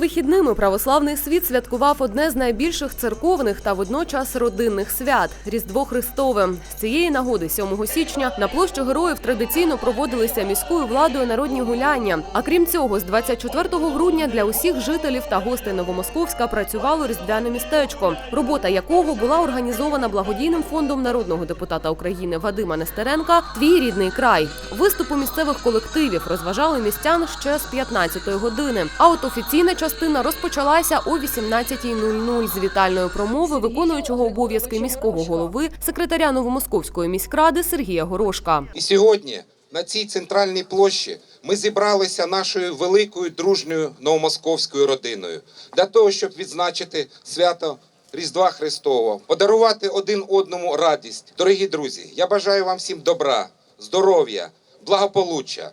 вихідними православний світ святкував одне з найбільших церковних та водночас родинних свят Різдво Христове. З цієї нагоди, 7 січня, на площу героїв традиційно проводилися міською владою народні гуляння. А крім цього, з 24 грудня для усіх жителів та гостей Новомосковська працювало різдвяне містечко, робота якого була організована благодійним фондом народного депутата України Вадима Нестеренка Твій рідний край. Виступи місцевих колективів розважали містян ще з 15-ї години. А от офіційна частина розпочалася о 18.00 з вітальної промови виконуючого обов'язки міського голови секретаря Новомосковської міськради Сергія Горошка. І сьогодні на цій центральній площі ми зібралися нашою великою дружньою новомосковською родиною для того, щоб відзначити свято Різдва Христового, подарувати один одному радість. Дорогі друзі, я бажаю вам всім добра, здоров'я, благополуччя.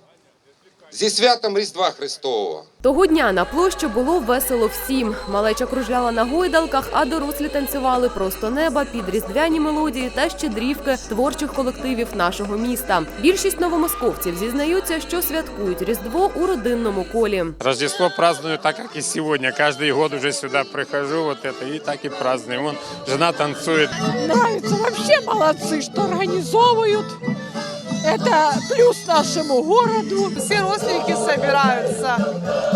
Зі святом Різдва Христового! Того дня на площі було весело всім. Малеча кружляла на гойдалках, а дорослі танцювали просто неба під різдвяні мелодії та щедрівки творчих колективів нашого міста. Більшість новомосковців зізнаються, що святкують Різдво у родинному колі. Рождество праздную так, как и сегодня. Каждый год уже сюда прихожу, вот это, и так и празднуем. Вон, жена танцует. Нравится. Вообще молодцы, что организовывают. Это плюс нашему городу. Все родственники собираются,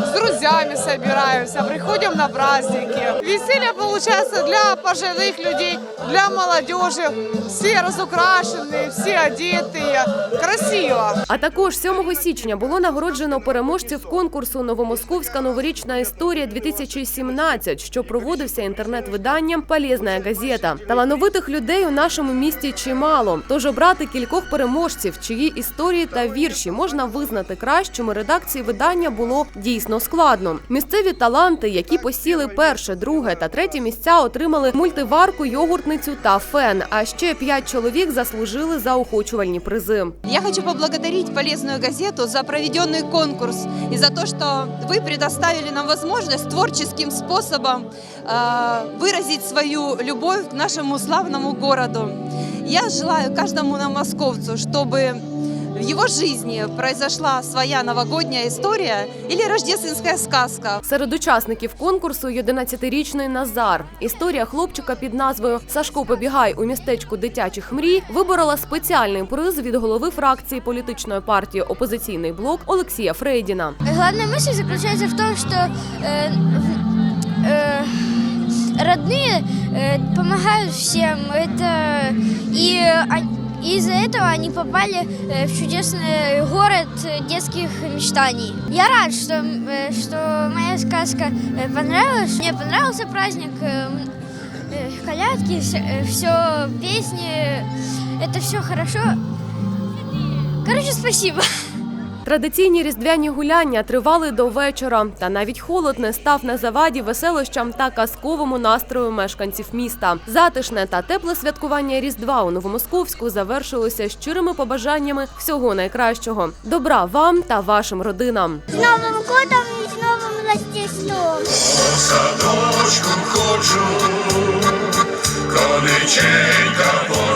с друзьями собираемся, приходим на праздники. Веселье получается для пожилых людей, для молодежи. Все разукрашенные, все одетые. Красиво. А також 7 січня було нагороджено переможців конкурсу Новомосковська новорічна історія 2017, що проводився інтернет-виданням Полезна газета. Талановитих людей у нашому місті чимало. Тож обрати кількох переможців, чиї історії та вірші можна визнати кращими редакції видання було дійсно складно. Місцеві таланти, які посіли перше, друге та третє місця, отримали мультиварку, йогуртницю та фен. А ще п'ять чоловік заслужили заохочувальні призи. Я хочу поблагодарить полезную газету за проведенный конкурс и за то, что вы предоставили нам возможность творческим способом э, выразить свою любовь к нашему славному городу. Я желаю каждому московцу, чтобы в его жизни произошла своя новогодняя история или рождественская сказка. Серед учасників конкурсу й 11-річний Назар. Історія хлопчика під назвою Сашко побігай у містечку дитячих мрій виборола спеціальний приз від голови фракції політичної партії Опозиційний блок Олексія Фрейдіна. Главная мысль заключается в том, что э, в- э, родные э, помогают всем. Это и он- и из-за этого они попали э, в чудесный город э, детских мечтаний. Я рад, что, м, э, что моя сказка э, понравилась. Мне понравился праздник, э, м, э, колядки, все песни. Это все хорошо. Короче, спасибо. Традиційні різдвяні гуляння тривали до вечора, та навіть холод не став на заваді веселощам та казковому настрою мешканців міста. Затишне та тепле святкування Різдва у Новомосковську завершилося щирими побажаннями всього найкращого. Добра вам та вашим родинам. С Новым годом и с Новым Рождеством! садочком ходжу, конеченька по